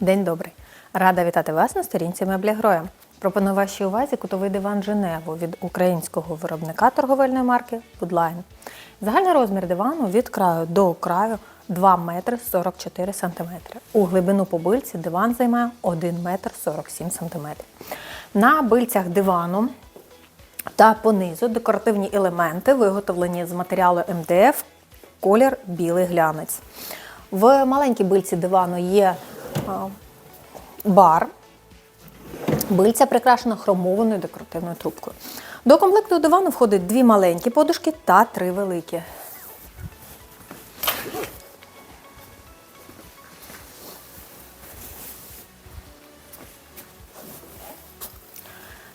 День добрий. Рада вітати вас на сторінці меблі Гроя. Пропоную вашій увазі кутовий диван Женеву від українського виробника торговельної марки Woodline. Загальний розмір дивану від краю до краю 2 метри 44 сантиметри. У глибину по бильці диван займає 1 метр 47 сантиметрів. На бильцях дивану та понизу декоративні елементи, виготовлені з матеріалу МДФ, колір білий глянець. В маленькій бильці дивану є бар. Бильця прикрашена хромованою декоративною трубкою. До комплекту дивану входить дві маленькі подушки та три великі.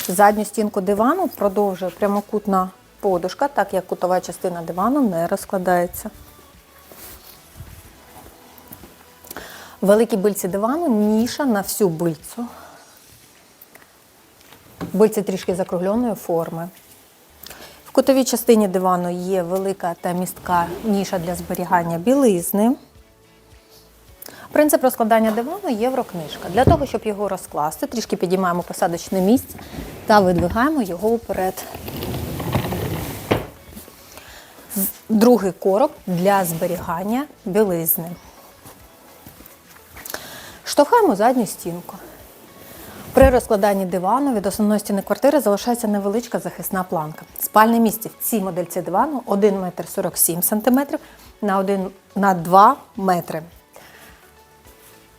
Задню стінку дивану продовжує прямокутна подушка, так як кутова частина дивану не розкладається. Великій бильці дивану ніша на всю бильцю. Бильці трішки закругленої форми. В кутовій частині дивану є велика та містка ніша для зберігання білизни. Принцип розкладання дивану єврокнижка. Для того, щоб його розкласти, трішки підіймаємо посадочне місце та видвигаємо його вперед. Другий короб для зберігання білизни. Штовхаємо задню стінку. При розкладанні дивану від основної стіни квартири залишається невеличка захисна планка. Спальне місце в цій модельці дивану 1 метр 47 см на 1 на 2 метри.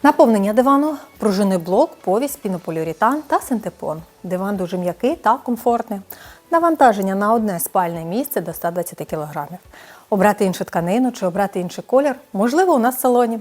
Наповнення дивану пружинний блок, повість, пінополіуретан та синтепон. Диван дуже м'який та комфортний. Навантаження на одне спальне місце до 120 кг. Обрати іншу тканину чи обрати інший колір можливо у нас в салоні.